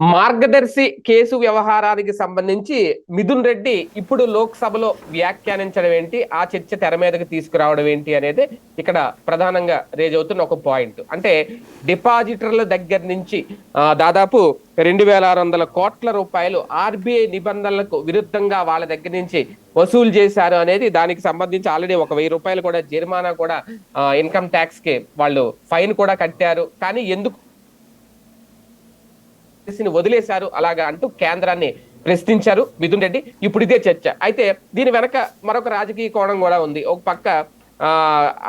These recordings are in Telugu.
మార్గదర్శి కేసు వ్యవహారానికి సంబంధించి మిథున్ రెడ్డి ఇప్పుడు లోక్సభలో వ్యాఖ్యానించడం ఏంటి? ఆ చర్చ తెర మీదకి తీసుకురావడం ఏంటి అనేది ఇక్కడ ప్రధానంగా రేజ్ అవుతున్న ఒక పాయింట్. అంటే డిపాజిటర్ల దగ్గర నుంచి దాదాపు రెండు వేల ఆరు వందల కోట్ల రూపాయలు ఆర్బీఐ నిబంధనలకు విరుద్ధంగా వాళ్ళ దగ్గర నుంచి వసూలు చేశారు అనేది దానికి సంబంధించి ఆల్రెడీ ఒక వెయ్యి రూపాయలు కూడా జరిమానా కూడా ఇన్కమ్ ట్యాక్స్కి వాళ్ళు ఫైన్ కూడా కట్టారు. కానీ ఎందుకు ని వదిలేశారు. అలాగా అంటూ కేంద్రాన్ని ప్రశ్నించారు మిథున్ రెడ్డి. ఇప్పుడు ఇదే చర్చ. అయితే దీని వెనక మరొక రాజకీయ కోణం కూడా ఉంది. ఒక పక్క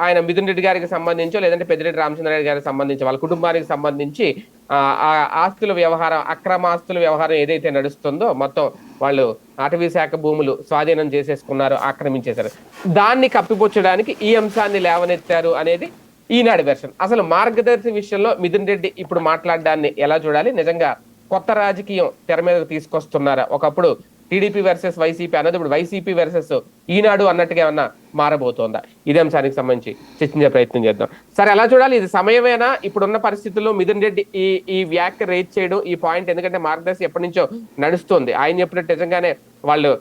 ఆయన మిథున్ రెడ్డి గారికి సంబంధించో లేదంటే పెద్దిరెడ్డి రామచంద్రరెడ్డి గారికి సంబంధించి వాళ్ళ కుటుంబానికి సంబంధించి ఆ, ఆ ఆస్తుల వ్యవహారం అక్రమ ఆస్తుల వ్యవహారం ఏదైతే నడుస్తుందో మొత్తం వాళ్ళు అటవీ శాఖ భూములు స్వాధీనం చేసేసుకున్నారు ఆక్రమించేశారు. దాన్ని కప్పిపుచ్చడానికి ఈ అంశాన్ని లేవనెత్తారు అనేది ఈనాడు వెర్షన్ అసలు మార్గదర్శి విషయంలో మిథున్ రెడ్డి ఇప్పుడు మాట్లాడడాన్ని ఎలా చూడాలి? నిజంగా కొత్త రాజకీయం తెర మీదకు తీసుకొస్తున్నారా? ఒకప్పుడు టీడీపీ వర్సెస్ వైసీపీ అన్నది ఇప్పుడు వైసీపీ వర్సెస్ ఈనాడు అన్నట్టుగా ఏమన్నా మారబోతోందా? ఇదే అంశానికి సంబంధించి చర్చించే ప్రయత్నం చేద్దాం. సరే ఎలా చూడాలి. ఇది సమయమేనా? ఇప్పుడున్న పరిస్థితుల్లో మిథున్ రెడ్డి ఈ ఈ వ్యాఖ్య రేజ్ చేయడం ఈ పాయింట్ ఎందుకంటే మార్గదర్శి ఎప్పటి నుంచో నడుస్తుంది. ఆయన చెప్పినట్టు నిజంగానే వాళ్ళు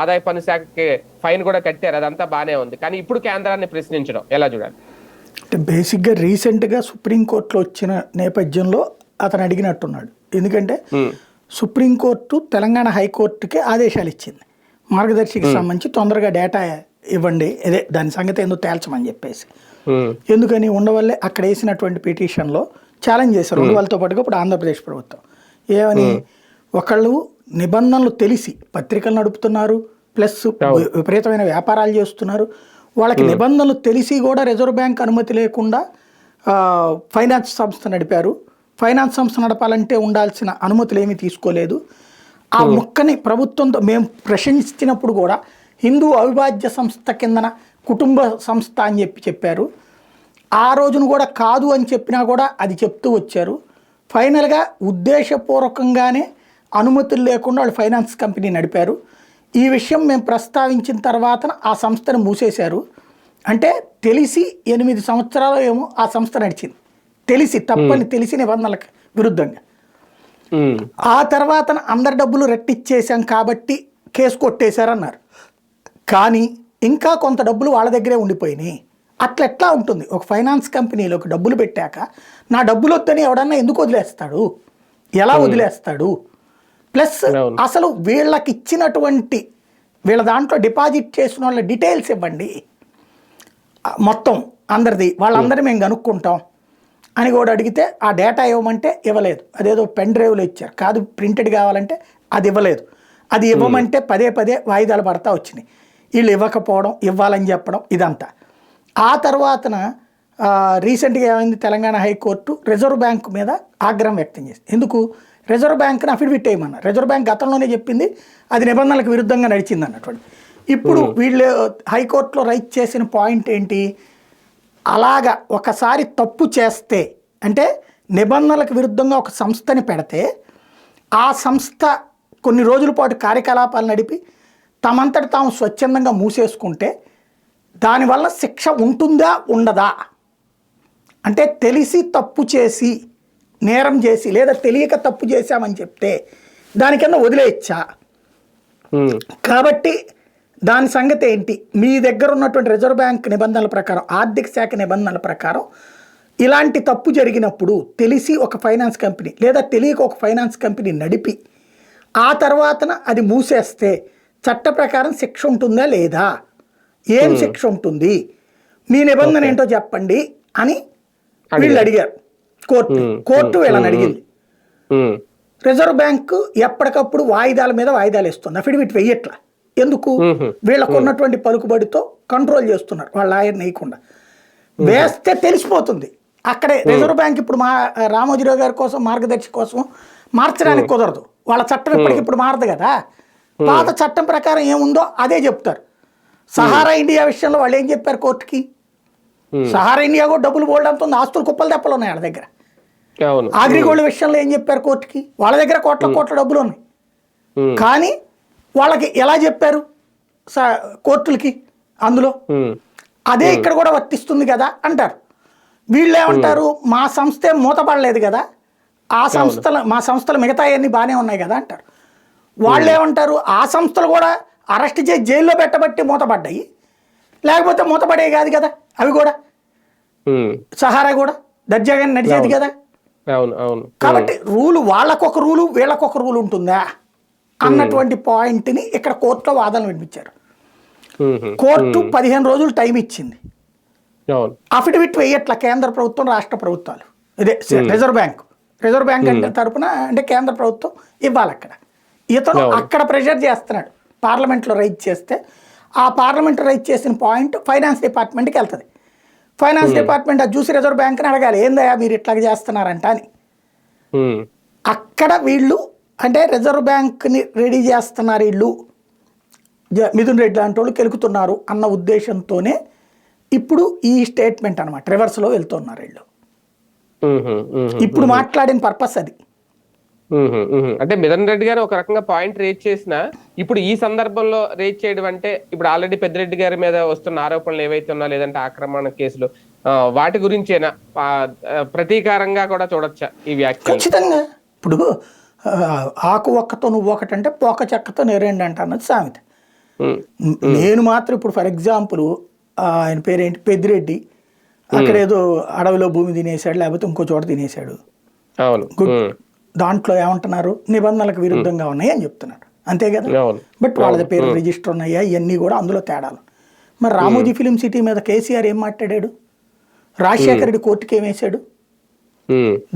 ఆదాయ పన్ను శాఖకి ఫైన్ కూడా కట్టారు. అదంతా బానే ఉంది. కానీ ఇప్పుడు కేంద్రాన్ని ప్రశ్నించడం ఎలా చూడాలి? అంటే బేసిక్గా రీసెంట్గా సుప్రీంకోర్టులో వచ్చిన నేపథ్యంలో అతను అడిగినట్టున్నాడు. ఎందుకంటే సుప్రీంకోర్టు తెలంగాణ హైకోర్టుకి ఆదేశాలు ఇచ్చింది. మార్గదర్శికి సంబంధించి తొందరగా డేటా ఇవ్వండి. అదే దాని సంగతి ఎందుకు తేల్చమని చెప్పేసి. ఎందుకని ఉండవల్లే అక్కడ వేసినటువంటి పిటిషన్లో ఛాలెంజ్ చేశారు. ఉండవల్లతో పాటుగా ఇప్పుడు ఆంధ్రప్రదేశ్ ప్రభుత్వం. ఏమని ఒకళ్ళు నిబంధనలు తెలిసి పత్రికలు నడుపుతున్నారు ప్లస్ విపరీతమైన వ్యాపారాలు చేస్తున్నారు. వాళ్ళకి నిబంధనలు తెలిసి కూడా రిజర్వ్ బ్యాంక్ అనుమతి లేకుండా ఫైనాన్స్ సంస్థ నడిపారు. ఫైనాన్స్ సంస్థ నడపాలంటే ఉండాల్సిన అనుమతులు ఏమీ తీసుకోలేదు. ఆ ముక్కని ప్రభుత్వంతో మేము ప్రశ్నించినప్పుడు కూడా హిందూ అవిభాజ్య సంస్థ కిందన కుటుంబ సంస్థ అని చెప్పి చెప్పారు. ఆ రోజున కూడా కాదు అని చెప్పినా కూడా అది చెప్తూ వచ్చారు. ఫైనల్గా ఉద్దేశపూర్వకంగానే అనుమతులు లేకుండా వాళ్ళు ఫైనాన్స్ కంపెనీ నడిపారు. ఈ విషయం మేము ప్రస్తావించిన తర్వాత ఆ సంస్థను మూసేశారు. అంటే తెలిసి ఎనిమిది సంవత్సరాలు ఏమో ఆ సంస్థ నడిచింది. తెలిసి తప్పని తెలిసి నిబంధనలకు విరుద్ధంగా. ఆ తర్వాత అందరి డబ్బులు రెట్టిచ్చేసాం కాబట్టి కేసు కొట్టేశారన్నారు. కానీ ఇంకా కొంత డబ్బులు వాళ్ళ దగ్గరే ఉండిపోయినాయి. అట్లా ఎట్లా ఉంటుంది? ఒక ఫైనాన్స్ కంపెనీలోకి డబ్బులు పెట్టాక నా డబ్బులు వద్దని ఎవడన్నా ఎందుకు వదిలేస్తాడు? ఎలా వదిలేస్తాడు? ప్లస్. అసలు వీళ్ళకి ఇచ్చినటువంటి వీళ్ళ దాంట్లో డిపాజిట్ చేసిన వాళ్ళ డీటెయిల్స్ ఇవ్వండి. మొత్తం అందరిది వాళ్ళందరి మేము కనుక్కుంటాం. అని కూడా అడిగితే ఆ డేటా ఇవ్వమంటే ఇవ్వలేదు. అదేదో పెన్ డ్రైవ్లో ఇచ్చారు. కాదు ప్రింటెడ్ కావాలంటే అది ఇవ్వలేదు. అది ఇవ్వమంటే పదే పదే వాయిదాలు పడతా వచ్చినాయి. వీళ్ళు ఇవ్వకపోవడం ఇవ్వాలని చెప్పడం ఇదంతా. ఆ తర్వాతన రీసెంట్గా ఏమైంది? తెలంగాణ హైకోర్టు రిజర్వ్ బ్యాంక్ మీద ఆగ్రహం వ్యక్తం చేసింది. ఎందుకు? రిజర్వ్ బ్యాంక్ని అఫిడవిట్ వేయమన్నారు రిజర్వ్ బ్యాంక్ గతంలోనే చెప్పింది అది నిబంధనలకు విరుద్ధంగా నడిచింది అన్నటువంటి ఇప్పుడు వీళ్ళు హైకోర్టులో రైట్ చేసిన పాయింట్ ఏంటి? అలాగా ఒకసారి తప్పు చేస్తే అంటే నిబంధనలకు విరుద్ధంగా ఒక సంస్థని పెడితే ఆ సంస్థ కొన్ని రోజుల పాటు కార్యకలాపాలు నడిపి తమంతట తాము స్వచ్ఛందంగా మూసేసుకుంటే దానివల్ల శిక్ష ఉంటుందా ఉండదా? అంటే తెలిసి తప్పు చేసి నేరం చేసి లేదా తెలియక తప్పు చేశామని చెప్తే దానికన్నా వదిలేయచ్చా? కాబట్టి దాని సంగతి ఏంటి? మీ దగ్గర ఉన్నటువంటి రిజర్వ్ బ్యాంక్ నిబంధనల ప్రకారం ఆర్థిక శాఖ నిబంధనల ప్రకారం ఇలాంటి తప్పు జరిగినప్పుడు తెలిసి ఒక ఫైనాన్స్ కంపెనీ లేదా తెలియక ఒక ఫైనాన్స్ కంపెనీ నడిపి ఆ తర్వాతన అది మూసేస్తే చట్ట ప్రకారం శిక్ష ఉంటుందా లేదా? ఏం శిక్ష ఉంటుంది? మీ నిబంధన ఏంటో చెప్పండి అని వీళ్ళు అడిగారు. కోర్టు. కోర్టు వీళ్ళని అడిగింది రిజర్వ్ బ్యాంకు ఎప్పటికప్పుడు వాయిదాల మీద వాయిదాలు ఇస్తుంది అఫిడవిట్ వెయ్యట్లా ఎందుకు. వీళ్ళకు ఉన్నటువంటి పలుకుబడితో కంట్రోల్ చేస్తున్నారు. వాళ్ళ ఆయన వేయకుండా. వేస్తే తెలిసిపోతుంది. అక్కడే రిజర్వ్ బ్యాంక్ ఇప్పుడు మా రామోజీరావు గారి కోసం మార్గదర్శి కోసం మార్చడానికి కుదరదు. వాళ్ళ చట్టం ఇప్పటికిప్పుడు మారదు కదా. పాత చట్టం ప్రకారం ఏముందో అదే చెప్తారు. సహారా ఇండియా విషయంలో వాళ్ళు ఏం చెప్పారు కోర్టుకి. సహారా ఇండియా కూడా డబ్బులు అంతుంది ఆస్తులు కుప్పలు తెప్పలు ఉన్నాయి వాళ్ళ దగ్గర. అవును. అగ్రిగోల్డ్ విషయంలో ఏం చెప్పారు కోర్టుకి? వాళ్ళ దగ్గర కోట్ల కోట్ల డబ్బులు ఉన్నాయి కానీ వాళ్ళకి ఎలా చెప్పారు కోర్టులకి అందులో? అదే ఇక్కడ కూడా వర్తిస్తుంది కదా అంటారు. వీళ్ళు ఏమంటారు? మా సంస్థ మూతపడలేదు కదా ఆ సంస్థలు మా సంస్థలు మిగతా అన్ని బాగానే ఉన్నాయి కదా అంటారు. వాళ్ళు ఏమంటారు? ఆ సంస్థలు కూడా అరెస్ట్ చేసి జైల్లో పెట్టబట్టి మూతపడ్డాయి. లేకపోతే మూతపడే కాదు కదా అవి కూడా. సహారా కూడా దర్జాగా నడిచేది కదా. అవును అవును. కాబట్టి రూలు వాళ్ళకొక రూలు వీళ్ళకొక రూలు ఉంటుందా? అన్నటువంటి పాయింట్ని ఇక్కడ కోర్టులో వాదనలు వినిపించారు. కోర్టు పదిహేను రోజులు టైం ఇచ్చింది. అఫిడవిట్ వేయట్ల కేంద్ర ప్రభుత్వం రాష్ట్ర ప్రభుత్వాలు. ఇదే రిజర్వ్ బ్యాంక్. రిజర్వ్ బ్యాంక్ అంటే తరపున అంటే కేంద్ర ప్రభుత్వం ఇవ్వాలి అక్కడ. ఇతను అక్కడ ప్రెషర్ చేస్తున్నాడు. పార్లమెంట్లో రైజ్ చేస్తే ఆ పార్లమెంట్ రైజ్ చేసిన పాయింట్ ఫైనాన్స్ డిపార్ట్మెంట్కి వెళ్తుంది. ఫైనాన్స్ డిపార్ట్మెంట్ అది చూసి రిజర్వ్ బ్యాంక్ని అడగాలి. ఏందయ్యా మీరు ఇట్లా చేస్తున్నారంట అని. అక్కడ వీళ్ళు అంటే రిజర్వ్ బ్యాంక్ని రెడీ చేస్తున్నారు వీళ్ళు. మిథున్ రెడ్డి లాంటి వాళ్ళు కెలుకుతున్నారు అన్న ఉద్దేశంతోనే ఇప్పుడు ఈ స్టేట్మెంట్ అనమాట రివర్స్లో వెళ్తున్నారు వీళ్ళు. ఇప్పుడు మాట్లాడిన పర్పస్ అది. అంటే మిథన్ రెడ్డి గారు ఒక రకంగా పాయింట్ రేజ్ చేసిన ఇప్పుడు ఈ సందర్భంలో రేజ్ చేయడం అంటే ఇప్పుడు ఆల్రెడీ పెద్దిరెడ్డి గారి మీద వస్తున్న ఆరోపణలు ఏవైతే ఉన్నా లేదంటే ఆక్రమణ కేసులు వాటి గురించేనా? ప్రతీకారంగా కూడా చూడొచ్చా ఈ వ్యాఖ్యలు? ఖచ్చితంగా. ఇప్పుడు ఆకు ఒక్కతో నువ్వు ఒకటంటే పోక చెక్కతో నేరేండి అంట అన్నది సామెత నేను మాత్రం ఇప్పుడు ఫర్ ఎగ్జాంపుల్ ఆయన పేరేంటి? పెద్దిరెడ్డి అక్కడ ఏదో అడవిలో భూమి తినేశాడు లేకపోతే ఇంకో చోట అవును. ఉమ్, దాంట్లో ఏమంటున్నారు? నిబంధనలకు విరుద్ధంగా ఉన్నాయి అని చెప్తున్నారు అంతే కదా? బట్ వాళ్ళ పేరు రిజిస్టర్ ఉన్నాయా? ఇవన్నీ కూడా అందులో తేడాలు. మరి రామోజీ ఫిలిం సిటీ మీద కేసీఆర్ ఏం మాట్లాడాడు? రాజశేఖర రెడ్డి కోర్టుకి ఏం వేశాడు?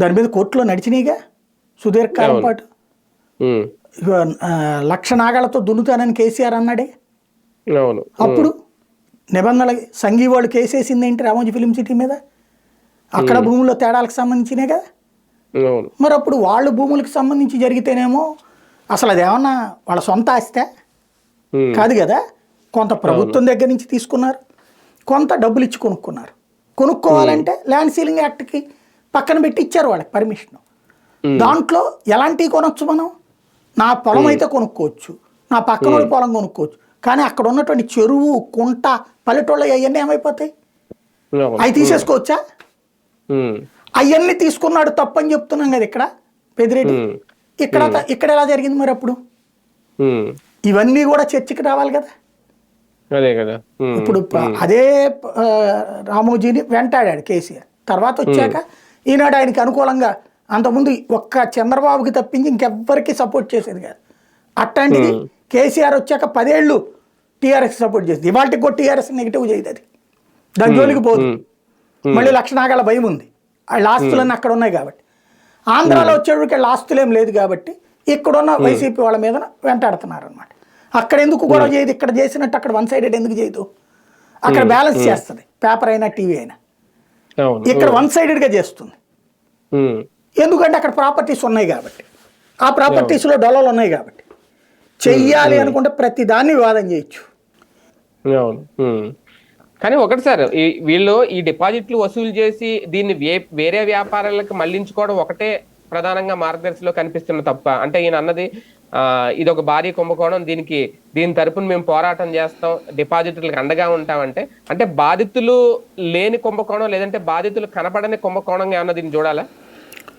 దాని మీద కోర్టులో నడిచినాయిగా? సుదీర్ఘకాలం పాటు? లక్ష నాగాలతో దున్నుతానని కేసీఆర్ అన్నాడే? అప్పుడు నిబంధనల సంఘీ వాళ్ళు కేసేసింది ఏంటి రామోజీ ఫిలిం సిటీ మీద? అక్కడ భూముల్లో తేడాలకు సంబంధించినే కదా? మరి అప్పుడు వాళ్ళు భూములకు సంబంధించి జరిగితేనేమో అసలు అదేమన్నా వాళ్ళ సొంత ఆస్తే? కాదు కదా? కొంత ప్రభుత్వం దగ్గర నుంచి తీసుకున్నారు కొంత డబ్బులు ఇచ్చి కొనుక్కున్నారు. కొనుక్కోవాలంటే ల్యాండ్ సీలింగ్ యాక్ట్కి పక్కన పెట్టి ఇచ్చారు వాళ్ళకి పర్మిషన్. దాంట్లో ఎలాంటివి కొనొచ్చు మనం? నా పొలం అయితే కొనుక్కోవచ్చు నా పక్కన పొలం కొనుక్కోవచ్చు కానీ అక్కడ ఉన్నటువంటి చెరువు కుంట పల్లెటూళ్ళ అవన్నీ ఏమైపోతాయి? అవి తీసేసుకోవచ్చా? అవన్నీ తీసుకున్నాడు తప్పని చెప్తున్నాం కదా ఇక్కడ పెదిరెడ్డి. ఇక్కడ ఇక్కడ ఎలా జరిగింది మరి అప్పుడు? ఇవన్నీ కూడా చర్చకి రావాలి కదా? అదే కదా. ఇప్పుడు అదే రామోజీని వెంటాడాడు కేసీఆర్. తర్వాత వచ్చాక ఈనాడు ఆయనకి అనుకూలంగా అంతకుముందు ఒక్క చంద్రబాబుకి తప్పించి ఇంకెవ్వరికి సపోర్ట్ చేసేది కాదు. అట్లాంటిది కేసీఆర్ వచ్చాక పదేళ్ళు టీఆర్ఎస్ సపోర్ట్ చేసింది. ఇవాళకి కూడా టీఆర్ఎస్ నెగిటివ్ చేయదు అది. దాని జోలికి పోదు. మళ్ళీ లక్షణాగాల భయం ఉంది. వాళ్ళ ఆస్తులన్నీ అక్కడ ఉన్నాయి కాబట్టి. ఆంధ్రాలో వచ్చేటికి వాళ్ళ ఆస్తులు లేదు కాబట్టి ఇక్కడున్న వైసీపీ వాళ్ళ మీద వెంటాడుతున్నారు అనమాట అక్కడ ఎందుకు గొడవ చేయదు? ఇక్కడ చేసినట్టు అక్కడ వన్ సైడెడ్ ఎందుకు చేయదు? అక్కడ బ్యాలెన్స్ చేస్తుంది. పేపర్ అయినా టీవీ అయినా. ఇక్కడ వన్ సైడెడ్గా చేస్తుంది. ఎందుకంటే అక్కడ ప్రాపర్టీస్ ఉన్నాయి కాబట్టి. ఆ ప్రాపర్టీస్లో డొలలు ఉన్నాయి కాబట్టి. చెయ్యాలి అనుకుంటే ప్రతి దాన్ని వివాదం చేయొచ్చు. కానీ ఒకటి సార్ ఈ వీళ్ళు ఈ డిపాజిట్లు వసూలు చేసి దీన్ని వేరే వ్యాపారాలకు మళ్ళించుకోవడం ఒకటే ప్రధానంగా మార్గదర్శిలో కనిపిస్తున్న తప్ప. అంటే ఈయన అన్నది ఆ, ఇది ఒక భారీ కుంభకోణం దీనికి దీని తరపున మేము పోరాటం చేస్తాం డిపాజిట్లకు అండగా ఉంటామంటే. అంటే బాధితులు లేని కుంభకోణం లేదంటే బాధితులు కనపడని కుంభకోణంగా ఏమన్నా దీన్ని చూడాలా?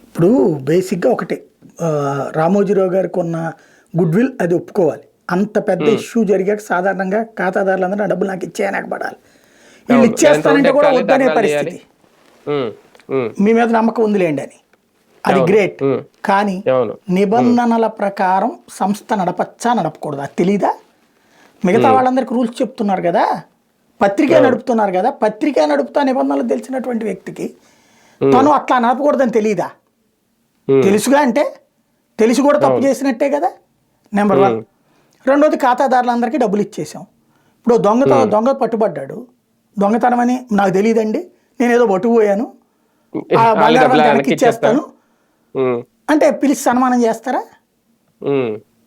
ఇప్పుడు బేసిక్గా ఒకటి. రామోజీరావు గారికి ఉన్న గుడ్ విల్ అది ఒప్పుకోవాలి. అంత పెద్ద ఇష్యూ జరిగాక సాధారణంగా ఖాతాదారులందరూ డబ్బులు నాకు ఇచ్చేయనక పడాలి. వీళ్ళు. ఇచ్చేస్తానంటే కూడా వద్దనే పరిస్థితి. మీ మీద నమ్మకం ఉందిలేండి అని. అది. గ్రేట్. కానీ నిబంధనల ప్రకారం సంస్థ నడపచ్చా నడపకూడదా? తెలీదా? మిగతా వాళ్ళందరికీ రూల్స్ చెప్తున్నారు కదా? పత్రిక నడుపుతున్నారు కదా? పత్రిక నడుపుతా నిబంధనలు తెలిసినటువంటి వ్యక్తికి తను అట్లా నడపకూడదని తెలియదా తెలుసుగా అంటే? తెలిసి కూడా తప్పు చేసినట్టే కదా? నెంబర్ వన్ రెండోది ఖాతాదారులందరికీ డబ్బులు ఇచ్చేసాం ఇప్పుడు దొంగతో దొంగ పట్టుబడ్డాడు. దొంగతనం అని నాకు తెలియదండి. నేను ఏదో పట్టుకుపోయాను ఆ బంగారం వెనక్కి వెనక్కి ఇచ్చేస్తాను. అంటే పిలిచి సన్మానం చేస్తారా?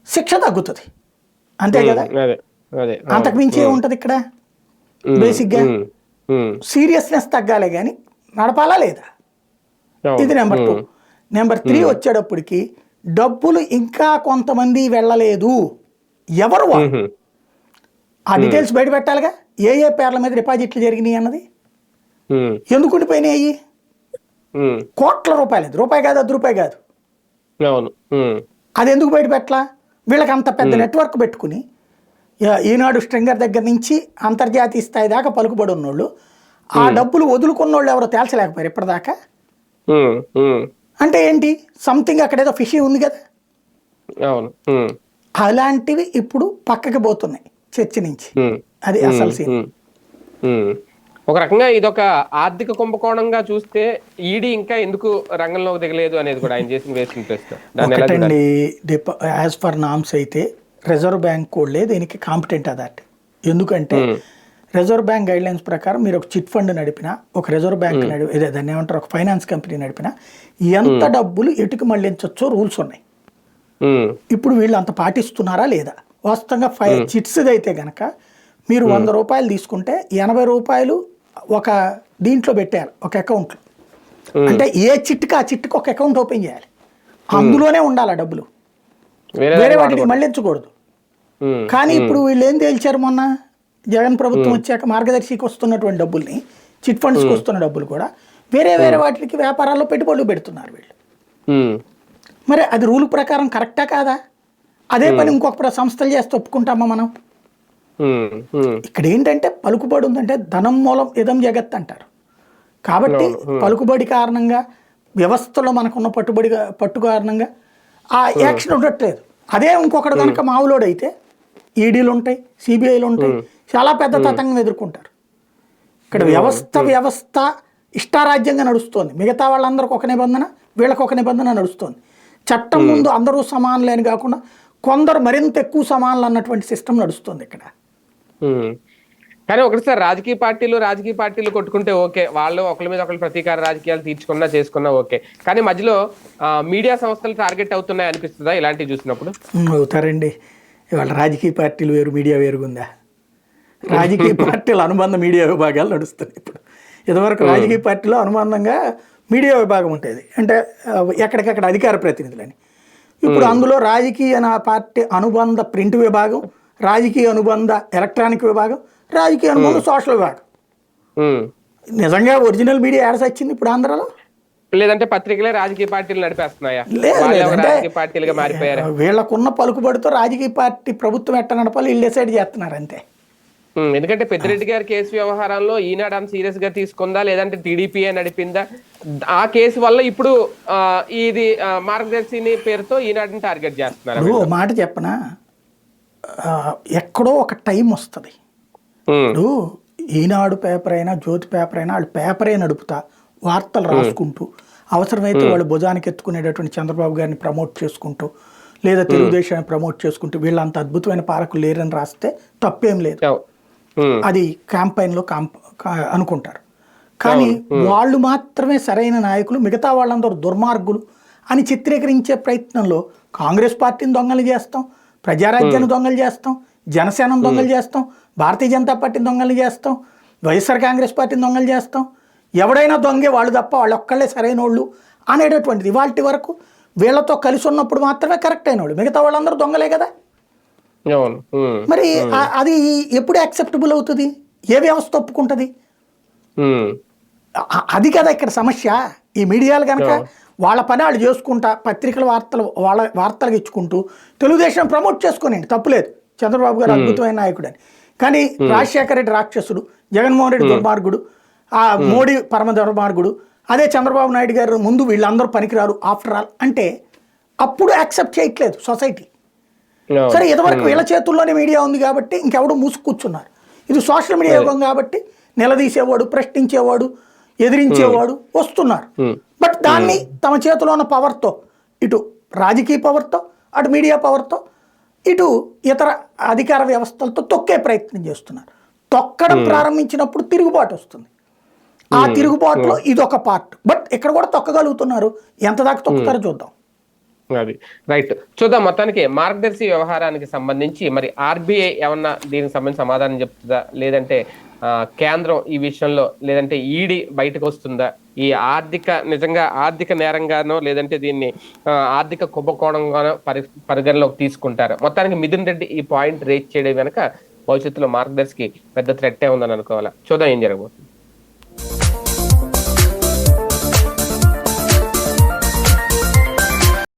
శిక్ష తగ్గుతుంది. అంతే కదా? అంతకు మించి ఏముంటది ఇక్కడ? బేసిక్గా సీరియస్నెస్ తగ్గాలి కానీ నడపాలా లేదా? ఇది నెంబర్ టూ. నెంబర్ త్రీ వచ్చేటప్పటికి డబ్బులు ఇంకా కొంతమంది వెళ్ళలేదు. ఎవరు ఆ డీటెయిల్స్ బయట పెట్టాలిగా? ఏ ఏ పేర్ల మీద డిపాజిట్లు జరిగినాయి అన్నది? ఉమ్, ఎందుకు ఉండిపోయినాయి ఉమ్, కోట్ల రూపాయలు. ఇది రూపాయి కాదు అది రూపాయి కాదు. అది ఎందుకు బయట పెట్టలా? వీళ్ళకి అంత పెద్ద నెట్వర్క్ పెట్టుకుని ఈనాడు స్ట్రింగర్ దగ్గర నుంచి అంతర్జాతీయ స్థాయి దాకా పలుకుబడి ఉన్నోళ్ళు ఆ డబ్బులు వదులుకున్నోళ్ళు ఎవరో తేల్చలేకపోయారు ఇప్పటిదాకా. అంటే ఏంటి? సంథింగ్ అక్కడ ఏదో ఫిషి ఉంది కదా? అలాంటివి ఇప్పుడు పక్కకి పోతున్నాయి. చర్చ నుంచి. అది అసలు సీన్. ఒక రకంగా ఇదొక ఆర్థిక కుంభకోణంగా చూస్తే ఈడీ ఇంకా ఎందుకు రంగంలోకి దిగలేదు అనేది కూడా ఆయన చేసిన వేసిన ఒకటండి యాజ్ పర్ నామ్స్ అయితే రిజర్వ్ బ్యాంక్ వాళ్ళే దీనికి కాంపిటెంట్ అథారిటీ ఎందుకంటే రిజర్వ్ బ్యాంక్ గైడ్ లైన్స్ ప్రకారం మీరు ఒక చిట్ ఫండ్ నడిపినా ఒక రిజర్వ్ బ్యాంక్ నడి ఇదే దాన్ని ఏమంటారు? ఒక ఫైనాన్స్ కంపెనీ నడిపినా ఎంత డబ్బులు ఎటుకు మళ్ళించవచ్చో రూల్స్ ఉన్నాయి. ఇప్పుడు వీళ్ళు అంత పాటిస్తున్నారా లేదా? వాస్తవంగా ఫై చిట్స్ అయితే గనక మీరు వంద రూపాయలు తీసుకుంటే ఎనభై రూపాయలు ఒక దీంట్లో పెట్టారు ఒక అకౌంట్లో. అంటే ఏ చిట్కి ఆ చిట్కి ఒక అకౌంట్ ఓపెన్ చేయాలి. అందులోనే ఉండాలి ఆ డబ్బులు. వేరే వాటికి మళ్ళించకూడదు. కానీ ఇప్పుడు వీళ్ళు ఏం తేల్చారు మొన్న? జగన్ ప్రభుత్వం వచ్చాక మార్గదర్శికి వస్తున్నటువంటి డబ్బుల్ని చిట్ ఫండ్స్కి వస్తున్న డబ్బులు కూడా వేరే వేరే వాటికి వ్యాపారాల్లో పెట్టుబడులు పెడుతున్నారు వీళ్ళు. మరి అది రూల్ ప్రకారం కరెక్టా కాదా? అదే పని ఇంకొక సంస్థలు చేస్తే ఒప్పుకుంటామా మనం? ఇక్కడ ఏంటంటే పలుకుబడి ఉందంటే ధనం మూలం ఇదం జగత్ అంటారు. కాబట్టి పలుకుబడి కారణంగా వ్యవస్థలో మనకున్న పట్టుబడి పట్టు కారణంగా ఆ యాక్షన్ ఉండట్లేదు. అదే ఇంకొకటి కనుక మావులోడు అయితే ఈడీలు ఉంటాయి సిబిఐలు ఉంటాయి చాలా పెద్ద తతంగం ఎదుర్కొంటారు. ఇక్కడ వ్యవస్థ వ్యవస్థ ఇష్టారాజ్యంగా నడుస్తోంది. మిగతా వాళ్ళందరికి ఒక నిబంధన వీళ్ళకి ఒక నిబంధన నడుస్తోంది. చట్టం ముందు అందరూ సమానులే అని కాకుండా కొందరు మరింత ఎక్కువ సమానులు అన్నటువంటి సిస్టమ్ నడుస్తుంది ఇక్కడ. కానీ ఒకటిసారి రాజకీయ పార్టీలు రాజకీయ పార్టీలు కొట్టుకుంటే ఓకే. వాళ్ళు ఒకరి మీద ఒకరు ప్రతీకార రాజకీయాలు తీర్చుకున్నా చేసుకున్నా ఓకే. కానీ మధ్యలో మీడియా సంస్థలు టార్గెట్ అవుతున్నాయి అనిపిస్తుందా ఇలాంటివి చూసినప్పుడు? అవుతారండి. ఇవాళ రాజకీయ పార్టీలు వేరు మీడియా వేరుగుందా? రాజకీయ పార్టీల అనుబంధ మీడియా విభాగాలు నడుస్తున్నాయి ఇప్పుడు. ఇదివరకు రాజకీయ పార్టీలో అనుబంధంగా మీడియా విభాగం ఉంటుంది అంటే ఎక్కడికక్కడ అధికార ప్రతినిధులని. ఇప్పుడు అందులో రాజకీయ నా పార్టీ అనుబంధ ప్రింట్ విభాగం రాజకీయ అనుబంధ ఎలక్ట్రానిక్ విభాగం రాజకీయ అనుబంధ సోషల్ విభాగం. నిజంగా ఒరిజినల్ మీడియా యాడ్స్ వచ్చింది ఇప్పుడు ఆంధ్రాలో? లేదంటే పత్రికలే రాజకీయ పార్టీలు నడిపేస్తున్నాయా? వీళ్ళకున్న పలుకుబడితో రాజకీయ పార్టీ ప్రభుత్వం ఎట్ట నడపాలి వీళ్ళు డిసైడ్ చేస్తున్నారు అంతే. ఎందుకంటే పెద్దిరెడ్డి గారి కేసు వ్యవహారంలో ఈనాడు అంత సీరియస్గా తీసుకుందా లేదంటే టీడీపీఏ నడిపిందా? ఆ కేసు వల్ల ఇప్పుడు ఇది మార్గదర్శిని పేరుతో ఈనాడుని టార్గెట్ చేస్తున్నారు మాట చెప్పనా? ఎక్కడో ఒక టైం వస్తుంది. ఇప్పుడు ఈనాడు పేపర్ అయినా జ్యోతి పేపర్ అయినా వాళ్ళు పేపరే నడుపుతా వార్తలు రాసుకుంటూ అవసరమైతే వాళ్ళు భుజానికి ఎత్తుకునేటటువంటి చంద్రబాబు గారిని ప్రమోట్ చేసుకుంటూ లేదా తెలుగుదేశాన్ని ప్రమోట్ చేసుకుంటూ వీళ్ళంత అద్భుతమైన పాలకులు లేరని రాస్తే తప్పేం లేదు. అది క్యాంపైన్లో కాంప్ కా- అనుకుంటారు. కానీ వాళ్ళు మాత్రమే సరైన నాయకులు మిగతా వాళ్ళందరూ దుర్మార్గులు అని చిత్రీకరించే ప్రయత్నంలో కాంగ్రెస్ పార్టీని దొంగలు చేస్తాం ప్రజారాజ్యాన్ని దొంగలు చేస్తాం జనసేనను దొంగలు చేస్తాం భారతీయ జనతా పార్టీని దొంగలు చేస్తాం వైఎస్ఆర్ కాంగ్రెస్ పార్టీని దొంగలు చేస్తాం. ఎవడైనా దొంగే వాళ్ళు తప్ప వాళ్ళు ఒక్కళ్ళే సరైన వాళ్ళు అనేటటువంటిది ఇవాళ వరకు వీళ్ళతో కలిసి ఉన్నప్పుడు మాత్రమే కరెక్ట్ అయిన వాళ్ళు మిగతా వాళ్ళందరూ దొంగలే కదా. మరి అది ఎప్పుడు యాక్సెప్టబుల్ అవుతుంది? ఏ వ్యవస్థ ఒప్పుకుంటుంది? అది కదా ఇక్కడ సమస్య. ఈ మీడియాలు కనుక వాళ్ళ పని వాళ్ళు చేసుకుంటా పత్రికల వార్తలు వాళ్ళ వార్తలకు ఇచ్చుకుంటూ తెలుగుదేశం ప్రమోట్ చేసుకోనండి తప్పులేదు చంద్రబాబు గారు అద్భుతమైన నాయకుడు అని కానీ రాజశేఖర రెడ్డి రాక్షసుడు జగన్మోహన్ రెడ్డి దుర్మార్గుడు ఆ మోడీ పరమ దుర్మార్గుడు అదే చంద్రబాబు నాయుడు గారు ముందు వీళ్ళందరూ పనికిరారు ఆఫ్టర్ ఆల్ అంటే అప్పుడు యాక్సెప్ట్ చేయట్లేదు సొసైటీ. సరే ఇదివరకు వీళ్ళ చేతుల్లోనే మీడియా ఉంది కాబట్టి ఇంకెవడు మూసుకు కూర్చున్నారు ఇది సోషల్ మీడియా యుగం కాబట్టి నిలదీసేవాడు ప్రశ్నించేవాడు ఎదిరించేవాడు వస్తున్నారు. బట్ దాన్ని తమ చేతిలో ఉన్న పవర్తో ఇటు రాజకీయ పవర్తో అటు మీడియా పవర్తో ఇటు ఇతర అధికార వ్యవస్థలతో తొక్కే ప్రయత్నం చేస్తున్నారు. తొక్కడం ప్రారంభించినప్పుడు తిరుగుబాటు వస్తుంది. ఆ తిరుగుబాటులో ఇదొక పార్ట్ బట్ ఇక్కడ కూడా తొక్కగలుగుతున్నారు. ఎంత దాకా తొక్కుతారో చూద్దాం. అది. రైట్ చూద్దాం మొత్తానికి మార్గదర్శి వ్యవహారానికి సంబంధించి మరి ఆర్బీఐ ఏమన్నా దీనికి సంబంధించి సమాధానం చెప్తుందా? లేదంటే కేంద్రం ఈ విషయంలో లేదంటే ఈడీ బయటకు వస్తుందా? ఈ ఆర్థిక నిజంగా ఆర్థిక నేరంగానో లేదంటే దీన్ని ఆర్థిక కుంభకోణంగానో పరి పరిగణలోకి తీసుకుంటారు? మొత్తానికి మిథున్ రెడ్డి ఈ పాయింట్ రేజ్ చేయడం వెనక భవిష్యత్తులో మార్గదర్శికి పెద్ద థ్రెట్టే ఉందని అనుకోవాలా? చూద్దాం ఏం జరగబోతుంది.